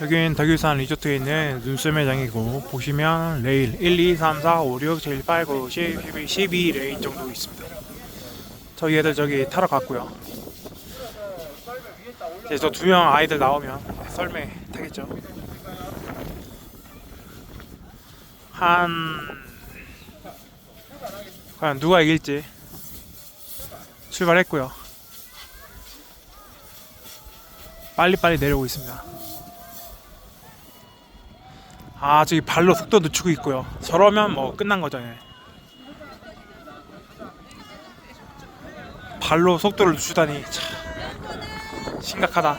여긴 덕유산 리조트에 있는 눈썰 매장이고 보시면 레일 1, 2, 3, 4, 5, 6, 7, 8, 9, 10, 11, 12 레일 정도 있습니다. 저희 애들 저기 타러 갔고요. 이제 저 두 명 아이들 나오면 썰매 타겠죠. 한 과연 누가 이길지 출발했고요. 빨리빨리 내려오고 있습니다. 아 저기 발로 속도 늦추고 있고요. 저러면 뭐 끝난 거죠. 예. 발로 속도를 늦추다니 참 심각하다.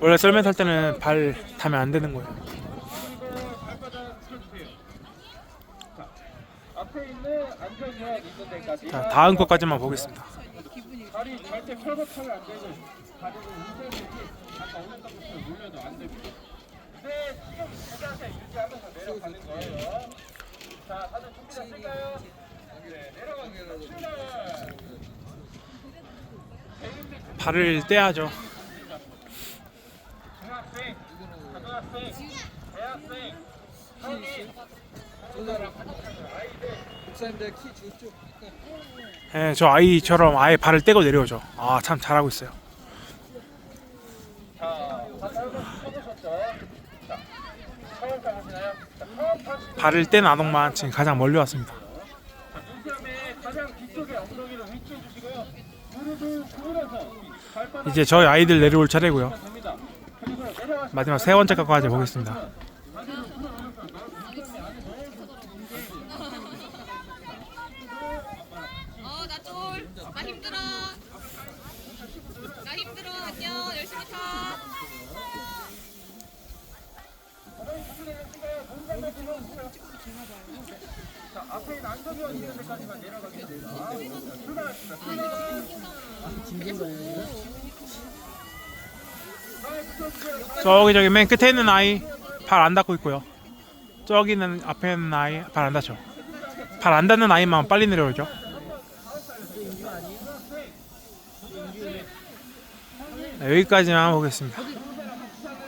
원래 썰매 탈 때는 발 타면 안 되는 거예요. 앞에 있는 안전요약 있는 데까지 자 다음 것까지만 보겠습니다. 다리 절대 펴고타면 안 되고 다리를 운전되지 아까 올렸던 것처럼 올려도 안 됩니다. 근데 지금 그 자세 유지하면서 내려가는 거예요. 자, 다들 준비됐을까요? 네, 내려가겠습니다. 출발! 발을 떼야죠. 중학생, 고등학생, 대학생, 성인, 목사님들 키 쭉쭉 예, 저 아이처럼 아예 발을 떼고 내려오죠. 아 참 잘하고 있어요. 자, 다들 한번 쳐보셨죠? 자, 처음 타보시나요? 자, 처음 타시 발을 뗀 아동만 지금 가장 멀리 왔습니다. 눈썹에 가장 뒤쪽에 엉덩이를 위치해 주시고요. 무릎을 구부려서 발바닥 이제 저희 아이들 내려올 차례고요. 됩니다. 그리고 내려가시 마지막 세 번째 것까지 보겠습니다. 어, 나 쫄. 나 힘들어. 나 힘들어. 안녕. 열심히 타. 자, 앞에 안전이어 있는 데까지만 내려가겠습니다. 저기 저기 맨 끝에 있는 아이 발 안 닿고 있고요. 저기는 앞에 있는 아이 발 안 닿죠. 발 안 닿는 아이만 빨리 내려오죠. 네, 여기까지만 보겠습니다.